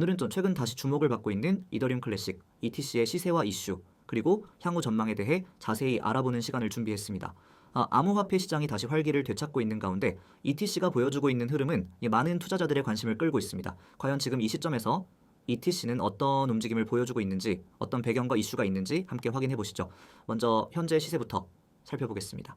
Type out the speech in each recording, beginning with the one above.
오늘은 또 최근 다시 주목을 받고 있는 이더리움 클래식, ETC의 시세와 이슈, 그리고 향후 전망에 대해 자세히 알아보는 시간을 준비했습니다. 아, 암호화폐 시장이 다시 활기를 되찾고 있는 가운데 ETC가 보여주고 있는 흐름은 이 많은 투자자들의 관심을 끌고 있습니다. 과연 지금 이 시점에서 ETC는 어떤 움직임을 보여주고 있는지, 어떤 배경과 이슈가 있는지 함께 확인해 보시죠. 먼저 현재 시세부터 살펴보겠습니다.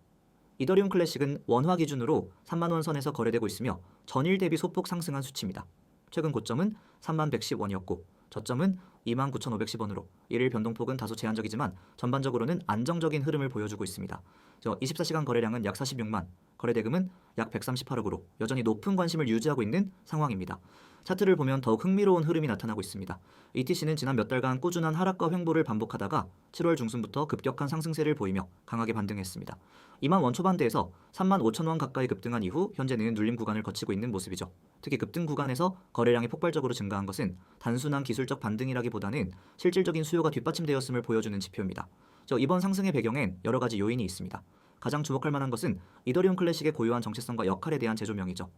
이더리움 클래식은 원화 기준으로 3만 원 선에서 거래되고 있으며 전일 대비 소폭 상승한 수치입니다. 최근 고점은 3만 110원이었고 저점은 2만 9,510원으로 일일 변동폭은 다소 제한적이지만 전반적으로는 안정적인 흐름을 보여주고 있습니다. 저 24시간 거래량은 약 46만, 거래대금은 약 138억으로 여전히 높은 관심을 유지하고 있는 상황입니다. 차트를 보면 더욱 흥미로운 흐름이 나타나고 있습니다. ETC는 지난 몇 달간 꾸준한 하락과 횡보를 반복하다가 7월 중순부터 급격한 상승세를 보이며 강하게 반등했습니다. 2만 원 초반대에서 3만 5천 원 가까이 급등한 이후 현재는 눌림 구간을 거치고 있는 모습이죠. 특히 급등 구간에서 거래량이 폭발적으로 증가한 것은 단순한 기술적 반등이라기보다는 실질적인 수요가 뒷받침되었음을 보여주는 지표입니다. 저 이번 상승의 배경엔 여러 가지 요인이 있습니다. 가장 주목할 만한 것은 이더리움 클래식의 고유한 정체성과 역할에 대한 재조명이죠.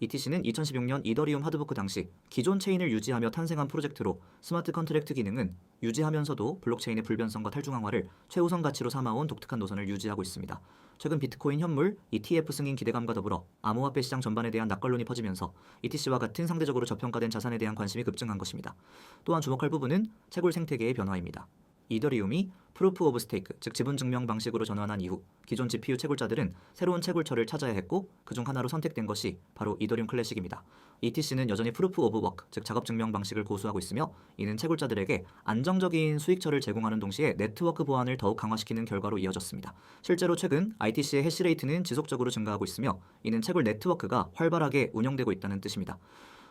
ETC는 2016년 이더리움 하드포크 당시 기존 체인을 유지하며 탄생한 프로젝트로 스마트 컨트랙트 기능은 유지하면서도 블록체인의 불변성과 탈중앙화를 최우선 가치로 삼아온 독특한 노선을 유지하고 있습니다. 최근 비트코인 현물, ETF 승인 기대감과 더불어 암호화폐 시장 전반에 대한 낙관론이 퍼지면서 ETC와 같은 상대적으로 저평가된 자산에 대한 관심이 급증한 것입니다. 또한 주목할 부분은 채굴 생태계의 변화입니다. 이더리움이 프루프 오브 스테이크, 즉 지분 증명 방식으로 전환한 이후 기존 GPU 채굴자들은 새로운 채굴처를 찾아야 했고 그중 하나로 선택된 것이 바로 이더리움 클래식입니다. ETC는 여전히 프루프 오브 워크, 즉 작업 증명 방식을 고수하고 있으며 이는 채굴자들에게 안정적인 수익처를 제공하는 동시에 네트워크 보안을 더욱 강화시키는 결과로 이어졌습니다. 실제로 최근 ITC의 해시레이트는 지속적으로 증가하고 있으며 이는 채굴 네트워크가 활발하게 운영되고 있다는 뜻입니다.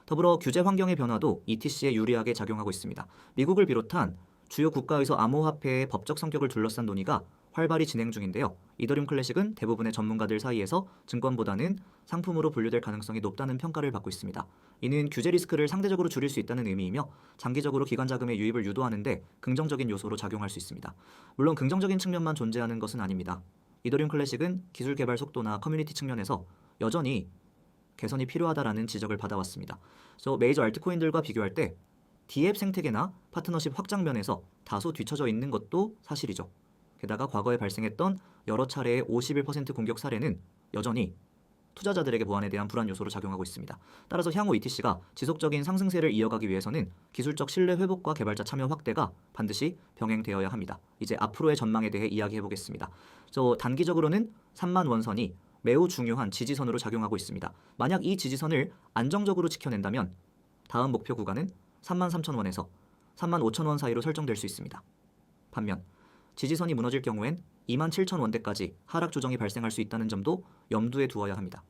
더불어 규제 환경의 변화도 ETC에 유리하게 작용하고 있습니다. 미국을 비롯한 주요 국가에서 암호화폐의 법적 성격을 둘러싼 논의가 활발히 진행 중인데요. 이더리움 클래식은 대부분의 전문가들 사이에서 증권보다는 상품으로 분류될 가능성이 높다는 평가를 받고 있습니다. 이는 규제 리스크를 상대적으로 줄일 수 있다는 의미이며 장기적으로 기관 자금의 유입을 유도하는데 긍정적인 요소로 작용할 수 있습니다. 물론 긍정적인 측면만 존재하는 것은 아닙니다. 이더리움 클래식은 기술 개발 속도나 커뮤니티 측면에서 여전히 개선이 필요하다라는 지적을 받아왔습니다. 그래서 메이저 알트코인들과 비교할 때 디앱 생태계나 파트너십 확장 면에서 다소 뒤처져 있는 것도 사실이죠. 게다가 과거에 발생했던 여러 차례의 51% 공격 사례는 여전히 투자자들에게 보안에 대한 불안 요소로 작용하고 있습니다. 따라서 향후 ETC가 지속적인 상승세를 이어가기 위해서는 기술적 신뢰 회복과 개발자 참여 확대가 반드시 병행되어야 합니다. 이제 앞으로의 전망에 대해 이야기해 보겠습니다. 저 단기적으로는 3만 원선이 매우 중요한 지지선으로 작용하고 있습니다. 만약 이 지지선을 안정적으로 지켜낸다면 다음 목표 구간은 3만 3천 원에서 3만 5천 원 사이로 설정될 수 있습니다. 반면 지지선이 무너질 경우엔 2만 7천 원대까지 하락 조정이 발생할 수 있다는 점도 염두에 두어야 합니다.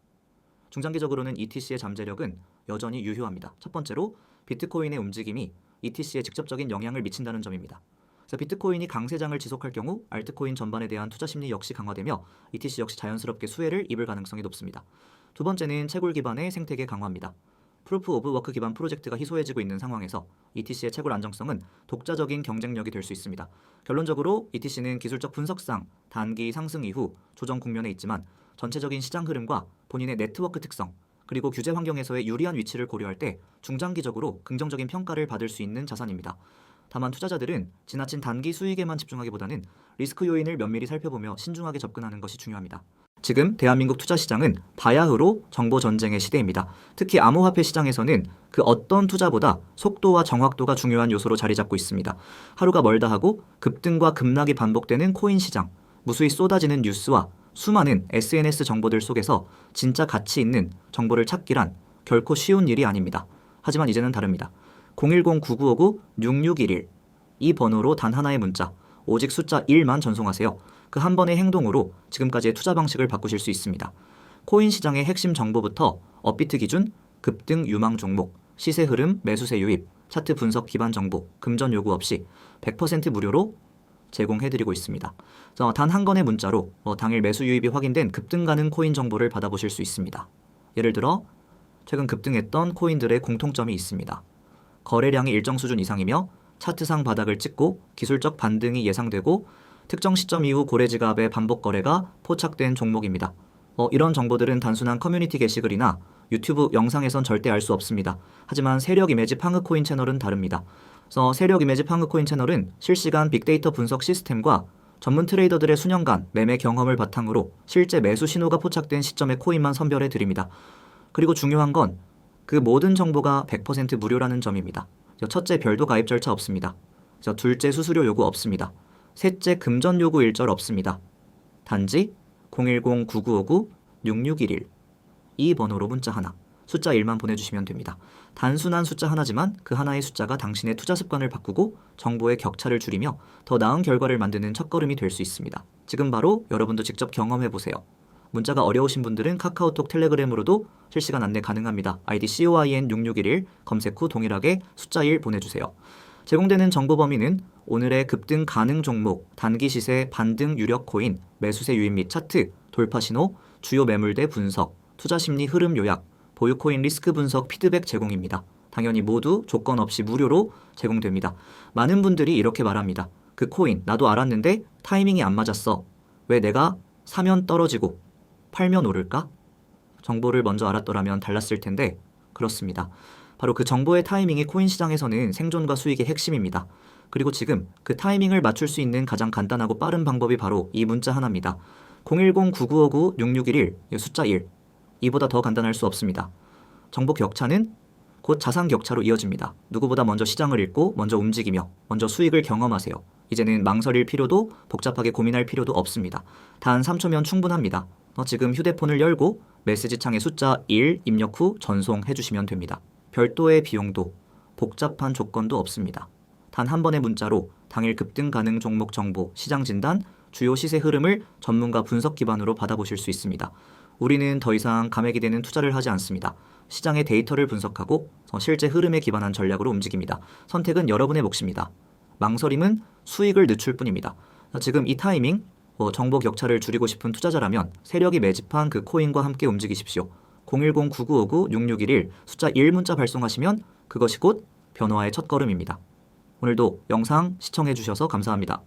중장기적으로는 ETC의 잠재력은 여전히 유효합니다. 첫 번째로 비트코인의 움직임이 ETC에 직접적인 영향을 미친다는 점입니다. 그래서 비트코인이 강세장을 지속할 경우 알트코인 전반에 대한 투자 심리 역시 강화되며 ETC 역시 자연스럽게 수혜를 입을 가능성이 높습니다. 두 번째는 채굴 기반의 생태계 강화입니다. 프루프 오브 워크 기반 프로젝트가 희소해지고 있는 상황에서 ETC의 채굴 안정성은 독자적인 경쟁력이 될 수 있습니다. 결론적으로 ETC는 기술적 분석상 단기 상승 이후 조정 국면에 있지만 전체적인 시장 흐름과 본인의 네트워크 특성 그리고 규제 환경에서의 유리한 위치를 고려할 때 중장기적으로 긍정적인 평가를 받을 수 있는 자산입니다. 다만 투자자들은 지나친 단기 수익에만 집중하기보다는 리스크 요인을 면밀히 살펴보며 신중하게 접근하는 것이 중요합니다. 지금 대한민국 투자 시장은 바야흐로 정보 전쟁의 시대입니다. 특히 암호화폐 시장에서는 그 어떤 투자보다 속도와 정확도가 중요한 요소로 자리 잡고 있습니다. 하루가 멀다 하고 급등과 급락이 반복되는 코인 시장, 무수히 쏟아지는 뉴스와 수많은 SNS 정보들 속에서 진짜 가치 있는 정보를 찾기란 결코 쉬운 일이 아닙니다. 하지만 이제는 다릅니다. 010-9959-6611 이 번호로 단 하나의 문자, 오직 숫자 1만 전송하세요. 그 한 번의 행동으로 지금까지의 투자 방식을 바꾸실 수 있습니다. 코인 시장의 핵심 정보부터 업비트 기준, 급등 유망 종목, 시세 흐름, 매수세 유입, 차트 분석 기반 정보, 금전 요구 없이 100% 무료로 제공해드리고 있습니다. 단 한 건의 문자로 어, 당일 매수 유입이 확인된 급등 가능 코인 정보를 받아보실 수 있습니다. 예를 들어 최근 급등했던 코인들의 공통점이 있습니다. 거래량이 일정 수준 이상이며 차트상 바닥을 찍고 기술적 반등이 예상되고 특정 시점 이후 고래 지갑의 반복 거래가 포착된 종목입니다. 어, 이런 정보들은 단순한 커뮤니티 게시글이나 유튜브 영상에선 절대 알 수 없습니다. 하지만 세력 이미지 팡크코인 채널은 다릅니다. 그래서 세력 이미지 팡크코인 채널은 실시간 빅데이터 분석 시스템과 전문 트레이더들의 수년간 매매 경험을 바탕으로 실제 매수 신호가 포착된 시점의 코인만 선별해 드립니다. 그리고 중요한 건 그 모든 정보가 100% 무료라는 점입니다. 첫째 별도 가입 절차 없습니다. 둘째 수수료 요구 없습니다. 셋째 금전 요구 일절 없습니다. 단지 010-9959-6611 이 번호로 문자 하나, 숫자 1만 보내주시면 됩니다. 단순한 숫자 하나지만 그 하나의 숫자가 당신의 투자 습관을 바꾸고 정보의 격차를 줄이며 더 나은 결과를 만드는 첫걸음이 될 수 있습니다. 지금 바로 여러분도 직접 경험해 보세요. 문자가 어려우신 분들은 카카오톡 텔레그램으로도 실시간 안내 가능합니다. 아이디 COIN6611 검색 후 동일하게 숫자 1 보내주세요. 제공되는 정보 범위는 오늘의 급등 가능 종목, 단기 시세, 반등 유력 코인, 매수세 유입 및 차트, 돌파 신호, 주요 매물대 분석, 투자 심리 흐름 요약, 보유 코인 리스크 분석 피드백 제공입니다. 당연히 모두 조건 없이 무료로 제공됩니다. 많은 분들이 이렇게 말합니다. 그 코인 나도 알았는데 타이밍이 안 맞았어. 왜 내가 사면 떨어지고 팔면 오를까? 정보를 먼저 알았더라면 달랐을 텐데 그렇습니다. 바로 그 정보의 타이밍이 코인 시장에서는 생존과 수익의 핵심입니다. 그리고 지금 그 타이밍을 맞출 수 있는 가장 간단하고 빠른 방법이 바로 이 문자 하나입니다. 010-9959-6611 숫자 1 이보다 더 간단할 수 없습니다. 정보 격차는 곧 자산 격차로 이어집니다. 누구보다 먼저 시장을 읽고 먼저 움직이며 먼저 수익을 경험하세요. 이제는 망설일 필요도 복잡하게 고민할 필요도 없습니다. 단 3초면 충분합니다. 어, 지금 휴대폰을 열고 메시지 창에 숫자 1 입력 후 전송해 주시면 됩니다. 별도의 비용도 복잡한 조건도 없습니다. 단 한 번의 문자로 당일 급등 가능 종목 정보, 시장 진단, 주요 시세 흐름을 전문가 분석 기반으로 받아보실 수 있습니다. 우리는 더 이상 감액이 되는 투자를 하지 않습니다. 시장의 데이터를 분석하고 실제 흐름에 기반한 전략으로 움직입니다. 선택은 여러분의 몫입니다. 망설임은 수익을 늦출 뿐입니다. 지금 이 타이밍 뭐 정보 격차를 줄이고 싶은 투자자라면 세력이 매집한 그 코인과 함께 움직이십시오. 010-9959-6611 숫자 1 문자 발송하시면 그것이 곧 변화의 첫걸음입니다. 오늘도 영상 시청해 주셔서 감사합니다.